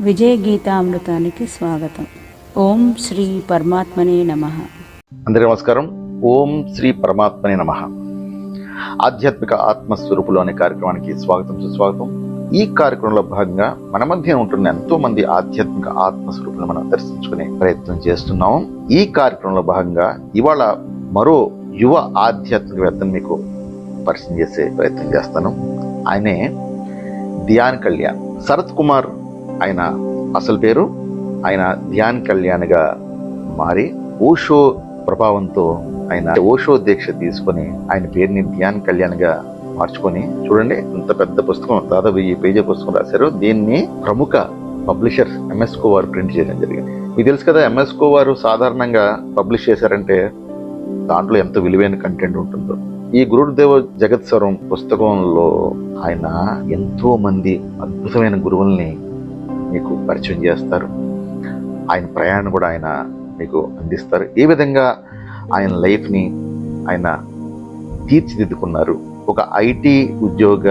విజయ గీతామృతానికి స్వాగతం. ఓం శ్రీ పరమాత్మనే నమ. అందరి నమస్కారం. ఓం శ్రీ పరమాత్మనే నమ. ఆధ్యాత్మిక ఆత్మస్వరూపులు అనే కార్యక్రమానికి స్వాగతం సుస్వాగతం. ఈ కార్యక్రమంలో భాగంగా మన మధ్య ఉంటున్న ఎంతో మంది ఆధ్యాత్మిక ఆత్మస్వరూపులను మనం దర్శించుకునే ప్రయత్నం చేస్తున్నాం. ఈ కార్యక్రమంలో భాగంగా ఇవాళ మరో యువ ఆధ్యాత్మికవేత్తను మీకు పరిచయం చేసే ప్రయత్నం చేస్తాను. ఆయనే ధ్యాన్ కళ్యాణ్ శరత్ కుమార్ ఆయన అసలు పేరు? ఆయన ధ్యాన్ కళ్యాణ్గా మారి ఓషో ప్రభావంతో ఆయన ఓషో దీక్ష తీసుకొని ఆయన పేరుని ధ్యాన్ కళ్యాణ్గా మార్చుకొని చూడండి ఇంత పెద్ద పుస్తకం దాదాపు వెయ్యి పేజీ పుస్తకం రాశారు. దీన్ని ప్రముఖ పబ్లిషర్ ఎంఎస్కో వారు ప్రింట్ చేయడం జరిగింది. మీకు తెలుసు కదా ఎంఎస్కో వారు సాధారణంగా పబ్లిష్ చేశారంటే దాంట్లో ఎంత విలువైన కంటెంట్ ఉంటుందో. ఈ గురుదేవ జగత్ స్వరం పుస్తకంలో ఆయన ఎంతో మంది అద్భుతమైన గురువుల్ని మీకు పరిచయం చేస్తారు. ఆయన ప్రయాణం కూడా ఆయన మీకు అందిస్తారు. ఏ విధంగా ఆయన లైఫ్ని ఆయన తీర్చిదిద్దుకున్నారు? ఒక ఐటీ ఉద్యోగ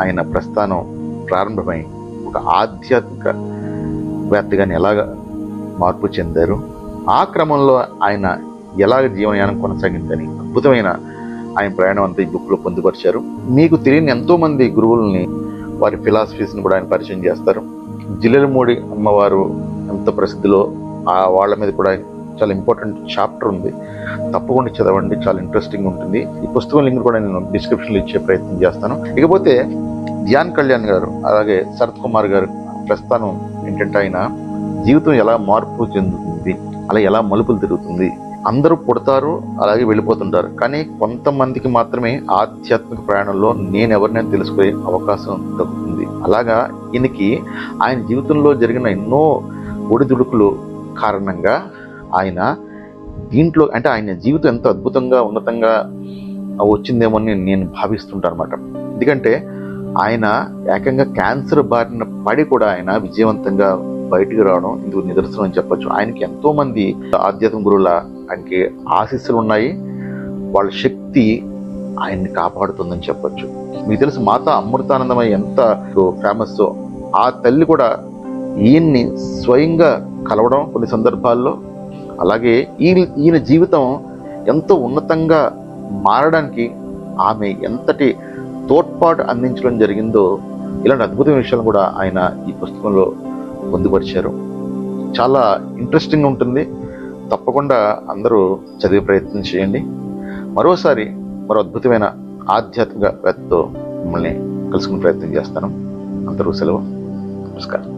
ఆయన ప్రస్థానం ప్రారంభమై ఒక ఆధ్యాత్మిక వేత్తగాని ఎలాగ మార్పు చెందారు? ఆ క్రమంలో ఆయన ఎలాగ జీవనయానం కొనసాగిందని అద్భుతమైన ఆయన ప్రయాణం అంతా ఈ బుక్లో పొందుపరిచారు. మీకు తెలియని ఎంతోమంది గురువుల్ని వారి ఫిలాసఫీస్ని కూడా ఆయన పరిచయం చేస్తారు. జిల్లెలమూడి అమ్మవారు ఎంత ప్రసిద్ధిలో ఆ వాళ్ళ మీద కూడా చాలా ఇంపార్టెంట్ చాప్టర్ ఉంది. తప్పకుండా చదవండి చాలా ఇంట్రెస్టింగ్ ఉంటుంది. ఈ పుస్తకం లింక్ కూడా నేను డిస్క్రిప్షన్లో ఇచ్చే ప్రయత్నం చేస్తాను. ఇకపోతే ధ్యాన్ కళ్యాణ్ గారు అలాగే శరత్ కుమార్ గారు ప్రస్థానం ఏంటంటే ఆయన జీవితం ఎలా మార్పు చెందుతుంది అలా ఎలా మలుపులు తిరుగుతుంది అందరూ పుడతారు అలాగే వెళ్ళిపోతుంటారు. కానీ కొంతమందికి మాత్రమే ఆధ్యాత్మిక ప్రయాణంలో నేను ఎవరినైనా తెలుసుకునే అవకాశం దక్కుతుంది. అలాగా ఈయనకి ఆయన జీవితంలో జరిగిన ఎన్నో ఒడిదుడుకులు కారణంగా ఆయన దీంట్లో అంటే ఆయన జీవితం ఎంత అద్భుతంగా ఉన్నతంగా వచ్చిందేమో అని నేను భావిస్తుంటాను అనమాట ఎందుకంటే ఆయన ఏకంగా క్యాన్సర్ బారిన పడి కూడా ఆయన విజయవంతంగా బయటికి రావడం ఇందుకు నిదర్శనం అని చెప్పొచ్చు. ఆయనకి ఎంతోమంది ఆధ్యాత్మిక గురువుల ఆయనకి ఆశీస్సులు ఉన్నాయి. వాళ్ళ శక్తి ఆయన్ని కాపాడుతుందని చెప్పొచ్చు. మీకు తెలుసు మాత అమృతానందమయ్య ఎంత ఫేమస్ ఆ తల్లి కూడా ఈయన్ని స్వయంగా కలవడం కొన్ని సందర్భాల్లో. అలాగే ఈయన ఈయన జీవితం ఎంతో ఉన్నతంగా మారడానికి ఆమె ఎంతటి తోడ్పాటు అందించడం జరిగిందో ఇలాంటి అద్భుతమైన విషయాలు కూడా ఆయన ఈ పుస్తకంలో పొందుపరిచారు. చాలా ఇంట్రెస్టింగ్ ఉంటుంది. తప్పకుండా అందరూ చదివే ప్రయత్నం చేయండి. మరోసారి మరో అద్భుతమైన ఆధ్యాత్మిక వేత్తతో మిమ్మల్ని కలుసుకునే ప్రయత్నం చేస్తాను. అందరూ సెలవు. నమస్కారం.